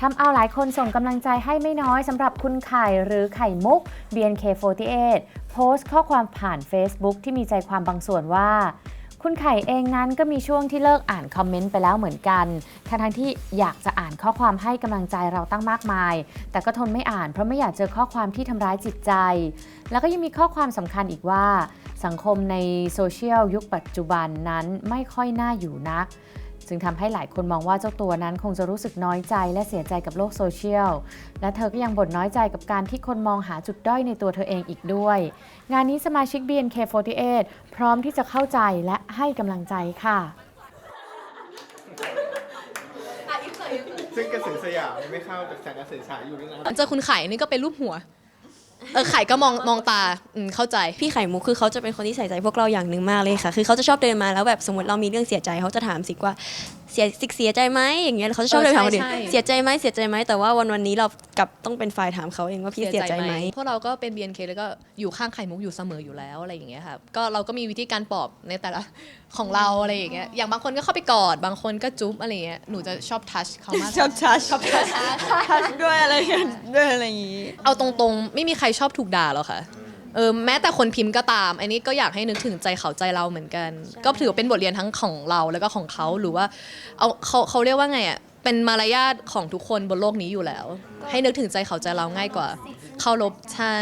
ทำเอาหลายคนส่งกำลังใจให้ไม่น้อยสำหรับคุณไข่หรือไข่มุก BNK48 โพสต์ข้อความผ่าน Facebook ที่มีใจความบางส่วนว่า คุณไข่เองนั้นก็มีช่วงที่เลิกอ่านคอมเมนต์ไปแล้วเหมือนกัน ทั้งๆที่อยากจะอ่านข้อความให้กำลังใจเราตั้งมากมาย แต่ก็ทนไม่อ่านเพราะไม่อยากเจอข้อความที่ทำร้ายจิตใจ แล้วก็ยังมีข้อความสำคัญอีกว่า สังคมในโซเชียลยุคปัจจุบันนั้นไม่ค่อยน่าอยู่นัก จึงทำให้หลายคนมองว่าเจ้าตัวนั้นคงจะรู้สึกน้อยใจและเสียใจกับโลกโซเชียล และเธอก็ยังบ่นน้อยใจกับการที่คนมองหาจุดด้อยในตัวเธอเองอีกด้วย งานนี้สมาชิก BNK48 พร้อมที่จะเข้าใจและให้กำลังใจค่ะซึ่งกระสือสยามไม่เข้าแต่แสงกระสือฉายอยู่ด้วยนะเจอคุณไข่นี่ก็เป็นรูปหัว เออไข่ก็มองมองตาอืมเข้าใจ พี่ไข่มุกคือเขาจะเป็นคนที่ใส่ใจพวกเราอย่างหนึ่งมากเลยค่ะ คือเขาจะชอบเดินมาแล้วแบบสมมติเรามีเรื่องเสียใจเขาจะถามสิว่า เสียสิกเสียใจไหมอย่างเงี้ยเขาจะชอบเดินถามคนอื่นเออใช่ใช่ เสียใจไหมเสียใจไหมแต่ว่าวันวันนี้เรากลับต้องเป็นฝ่ายถามเขาเองว่าพี่เสียใจไหมพวกเราก็เป็น BNK แล้วก็อยู่ข้างไข่มุกอยู่เสมออยู่แล้วอะไรอย่างเงี้ยครับก็เราก็มีวิธีการปลอบในแต่ละของเราอะไรอย่างเงี้ยอย่างบางคนก็เข้าไปกอดบางคนก็จุ๊บอะไรอย่างเงี้ยหนูจะชอบทัชเขามากกว่าชอบชัชชอบชัชชัชด้วยอะไรกันด้วยอะไรอย่างงี้ เอาตรงๆ ไม่มีใครชอบถูกด่าหรอกค่ะ เออแม้แต่คนพิมพ์ก็ตาม อันนี้ก็อยากให้นึกถึงใจเขาใจเราเหมือนกัน ก็ถือว่าเป็นบทเรียนทั้งของเราแล้วก็ของเขาหรือว่าเอาเขาเขาเรียกว่าไงอะเป็นมารยาทของทุกคนบนโลกนี้อยู่แล้ว ให้นึกถึงใจเขาใจเราง่ายกว่าเคารพใช่